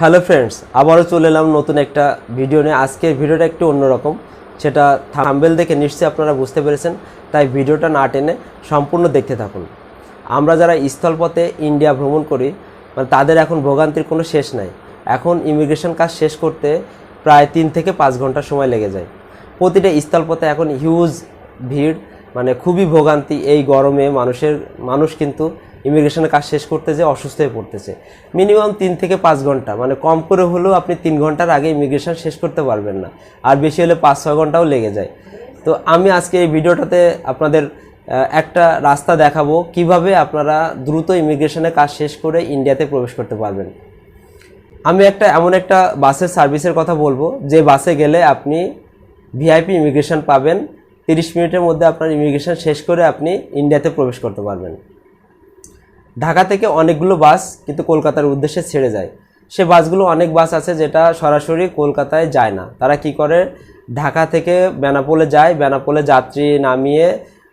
Hello friends, আবারও চলে এলাম নতুন একটা ভিডিও নিয়ে। আজকের ভিডিওটা একটু অন্যরকম। সেটা থাম্বেল দেখে নিশ্চয়ই আপনারা বুঝতে পেরেছেন, তাই ভিডিওটা না টেনে সম্পূর্ণ দেখতে থাকুন। আমরা যারা স্থলপথে ইন্ডিয়া ভ্রমণ করি মানে তাদের এখন ভোগান্তির কোনো শেষ নাই। এখন ইমিগ্রেশন কাজ শেষ করতে প্রায় তিন থেকে পাঁচ ঘণ্টা সময় লেগে যায়। প্রতিটা স্থলপথে এখন হিউজ ভিড় মানে খুবই ভোগান্তি এই গরমে মানুষের, মানুষ কিন্তু ইমিগ্রেশনের কাজ শেষ করতে যে অসুস্থ হয়ে পড়তেছে। মিনিমাম তিন থেকে পাঁচ ঘণ্টা মানে কম করে হলেও আপনি তিন ঘণ্টার আগে ইমিগ্রেশন শেষ করতে পারবেন না। আর বেশি হলে পাঁচ ছয় ঘন্টাও লেগে যায়। তো আমি আজকে এই ভিডিওটাতে আপনাদের একটা রাস্তা দেখাবো কীভাবে আপনারা দ্রুত ইমিগ্রেশনের কাজ শেষ করে ইন্ডিয়াতে প্রবেশ করতে পারবেন। আমি একটা, এমন একটা বাসের সার্ভিসের কথা বলব, যে বাসে গেলে আপনি ভিআইপি ইমিগ্রেশন পাবেন। তিরিশ মিনিটের মধ্যে আপনার ইমিগ্রেশন শেষ করে আপনি ইন্ডিয়াতে প্রবেশ করতে পারবেন। ঢাকা থেকে অনেকগুলো বাস কিন্তু কলকাতার উদ্দেশ্যে ছেড়ে যায়। সে বাসগুলো অনেক বাস আছে যেটা সরাসরি কলকাতায় যায় না। তারা কি করে? ঢাকা থেকে বেনাপোলে যায়, বেনাপোলে যাত্রী নামিয়ে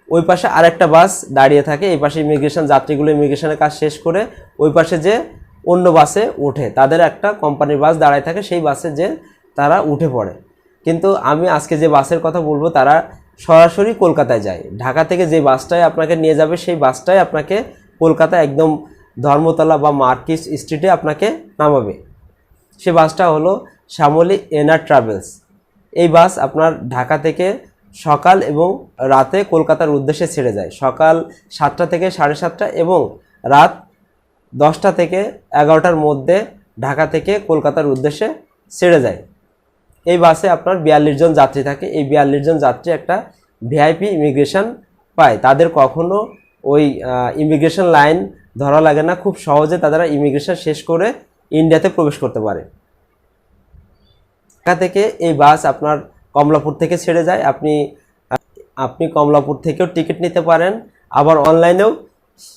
ওই পাশে আরেকটা বাস দাঁড়িয়ে থাকে। এই পাশে ইমিগ্রেশন, যাত্রীগুলো ইমিগ্রেশনের কাজ শেষ করে ওই পাশে যে অন্য বাসে ওঠে। তাদের একটা কোম্পানির বাস দাঁড়ায় থাকে, সেই বাসে যে তারা উঠে পড়ে। কিন্তু আমি আজকে যে বাসের কথা বলব, তারা সরাসরি কলকাতায় যায়। ঢাকা থেকে যে বাসটায় আপনাকে নিয়ে যাবে, সেই বাসটাই আপনাকে কলকাতা একদম ধর্মতলা বা মার্কিস স্ট্রিটে আপনাকে নামাবে। সে বাসটা হলো শ্যামলী এনার ট্রাভেলস। এই বাস আপনার ঢাকা থেকে সকাল এবং রাতে কলকাতার উদ্দেশ্যে ছেড়ে যায়। সকাল সাতটা থেকে সাড়ে সাতটা এবং রাত দশটা থেকে এগারোটার মধ্যে ঢাকা থেকে কলকাতার উদ্দেশ্যে ছেড়ে যায়। এই বাসে আপনার বিয়াল্লিশ জন যাত্রী থাকে। এই বিয়াল্লিশ জন যাত্রী একটা ভিআইপি ইমিগ্রেশন পায়। তাদের কখনো ওই ইমিগ্রেশন লাইন ধরা লাগে না, খুব সহজে তারা ইমিগ্রেশন শেষ করে ইন্ডিয়াতে প্রবেশ করতে পারে। ঢাকা থেকে এই বাস আপনার কমলাপুর থেকে ছেড়ে যায়। আপনি আপনি কমলাপুর থেকেও টিকিট নিতে পারেন, আবার অনলাইনেও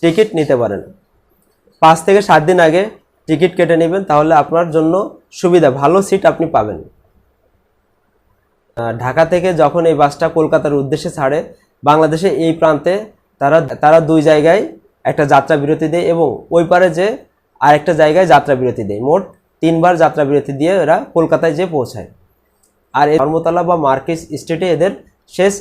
টিকিট নিতে পারেন। পাঁচ থেকে সাত দিন আগে টিকিট কেটে নেবেন, তাহলে আপনার জন্য সুবিধা, ভালো সিট আপনি পাবেন। ঢাকা থেকে যখন এই বাসটা কলকাতার উদ্দেশ্যে ছাড়ে বাংলাদেশে এই প্রান্তে তারা তারা দুই জায়গায় একটা যাত্রা বিরতি দেয় এবং ওই পারে যে আরেকটা জায়গায় যাত্রা বিরতি দেয়। মোট তিনবার যাত্রা বিরতি দিয়ে এরা কলকাতায় যেয়ে পৌঁছায়। আর এই ধর্মতলা বা মার্কেস স্টেটে এদের শেষ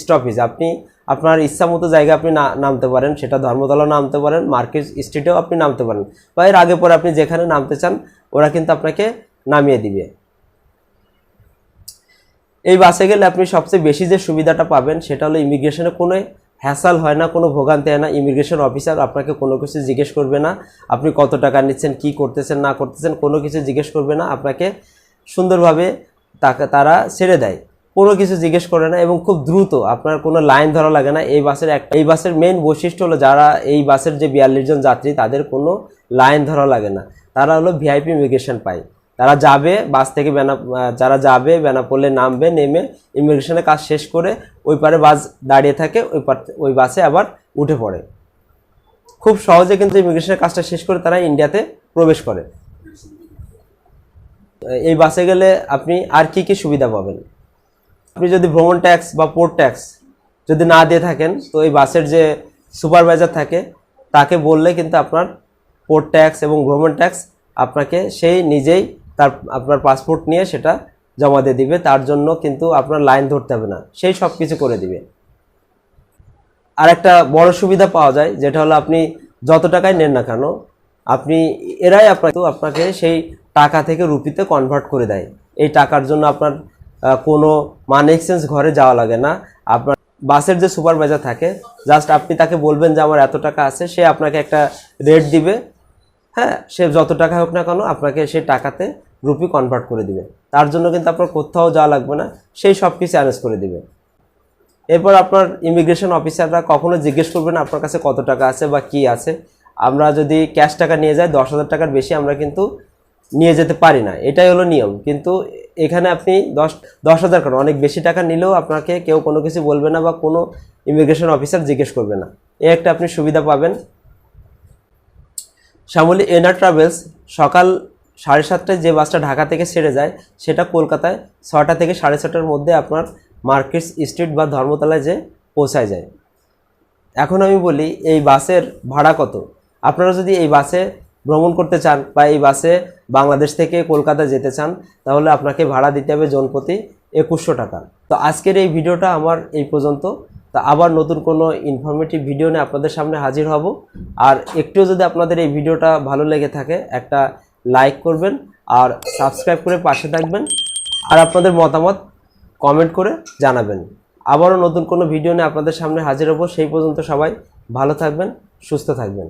স্টপেজ। আপনি, আপনার ইচ্ছা মতো জায়গায় আপনি না, নামতে পারেন, সেটা ধর্মতলা নামতে পারেন, মার্কেস স্ট্রিটেও আপনি নামতে পারেন। বা এর আগে পরে আপনি যেখানে নামতে চান, ওরা কিন্তু আপনাকে নামিয়ে দিবে। এই বাসে গেলে আপনি সবচেয়ে বেশি যে সুবিধাটা পাবেন, সেটা হলো ইমিগ্রেশনে কোনো হ্যাসাল হয় না, কোনো ভোগান্তি হয় না ইমিগ্রেশন অফিসার আপনাকে কোনো কিছু জিজ্ঞেস করবে না, আপনি কত টাকা নিচ্ছেন, কি করতেছেন, না করতেছেন, কোনো কিছু জিজ্ঞেস করবে না, আপনাকে সুন্দরভাবে তাকে, তারা ছেড়ে দেয়। কোনো কিছু জিজ্ঞেস করে না এবং খুব দ্রুত, আপনার কোনো লাইন ধরা লাগে না, এই বাসের এক, এই বাসের মেন বৈশিষ্ট্য হলো যারা এই বাসের যে বিয়াল্লিশ জন যাত্রী, তাদের কোনো লাইন ধরা লাগে না। তারা হলো ভিআইপি ইমিগ্রেশন পায়। তারা যাবে, বাস থেকে বেনা যারা যাবে, বেনাপোলে নামবে, নেমে ইমিগ্রেশনের কাজ শেষ করে ওই পারে বাস দাঁড়িয়ে থাকে, ওই পার, ওই বাসে আবার উঠে পড়ে। খুব সহজে কিন্তু ইমিগ্রেশনের কাজটা শেষ করে তারা ইন্ডিয়াতে প্রবেশ করে। এই বাসে গেলে আপনি আর কি কি সুবিধা পাবেন? আপনি যদি ভ্রমণ ট্যাক্স বা পোর্ট ট্যাক্স যদি না দিয়ে থাকেন, তো এই বাসের যে সুপারভাইজার থাকে, তাকে বললে কিন্তু আপনার পোর্ট ট্যাক্স এবং ভ্রমণ ট্যাক্স আপনাকে সেই নিজেই তার, আপনার পাসপোর্ট নিয়ে সেটা জমা দিয়ে দিবে। তার জন্য কিন্তু আপনার লাইন ধরতে হবে না। সেই সব কিছু করে দিবে। আর একটা বড় সুবিধা পাওয়া যায়, যেটা হলো আপনি যত টাকায় নেন না কেন, আপনি এরাই আপনাকে আপনাকে সেই টাকা থেকে রুপিতে কনভার্ট করে দেয়। এই টাকার জন্য আপনার কোনো মানি এক্সচেঞ্জ ঘরে যাওয়া লাগে না। আপনার বাসের যে সুপারভাইজার থাকে জাস্ট আপনি তাকে বলবেন যে আমার এত টাকা আছে, সে আপনাকে একটা রেট দিবে। হ্যাঁ সে যত টাকা হোক না কেন, আপনাকে সেই টাকাতে রুপি কনভার্ট করে দিবে। তার জন্য কিন্তু আপনার কোথাও যাওয়া লাগবে না, সেই সব কিছু অ্যারেঞ্জ করে দিবে। এরপর আপনার ইমিগ্রেশন অফিসাররা কখনো জিজ্ঞেস করবে না আপনার কাছে কত টাকা আছে বা কি আছে। আমরা যদি ক্যাশ টাকা নিয়ে যাই, দশ হাজার টাকার বেশি আমরা কিন্তু নিয়ে যেতে পারি না। এটাই হলো নিয়ম। কিন্তু এখানে আপনি দশ দশ হাজার কেন অনেক বেশি টাকা নিলেও আপনাকে কেউ কোনো কিছু বলবে না বা কোনো ইমিগ্রেশন অফিসার জিজ্ঞেস করবে না। এই একটা আপনি সুবিধা পাবেন। শ্যামলী এনার ট্রাভেলস সকাল সাড়ে সাতটায় যে বাসটা ঢাকা থেকে ছেড়ে যায়, সেটা কলকাতায় ছটা থেকে সাড়ে ছটার মধ্যে আপনার মার্কেট স্ট্রিট বা ধর্মতলায় যে পৌঁছায় যায়। এখন আমি বলি, এই বাসের ভাড়া কত? আপনারা যদি এই বাসে ভ্রমণ করতে চান বা এই বাসে বাংলাদেশ থেকে কলকাতা যেতে চান, তাহলে আপনাকে ভাড়া দিতে হবে জনপ্রতি একুশশো টাকা। তো আজকের এই ভিডিওটা আমার এই পর্যন্ত। তা আবার নতুন কোনো ইনফরমেটিভ ভিডিও নিয়ে আপনাদের সামনে হাজির হব। আর একটুও যদি আপনাদের এই ভিডিওটা ভালো লেগে থাকে, একটা লাইক করবেন আর সাবস্ক্রাইব করে পাশে থাকবেন আর আপনাদের মতামত কমেন্ট করে জানাবেন। আবারও নতুন কোনো ভিডিও নিয়ে আপনাদের সামনে হাজির হব। সেই পর্যন্ত সবাই ভালো থাকবেন, সুস্থ থাকবেন।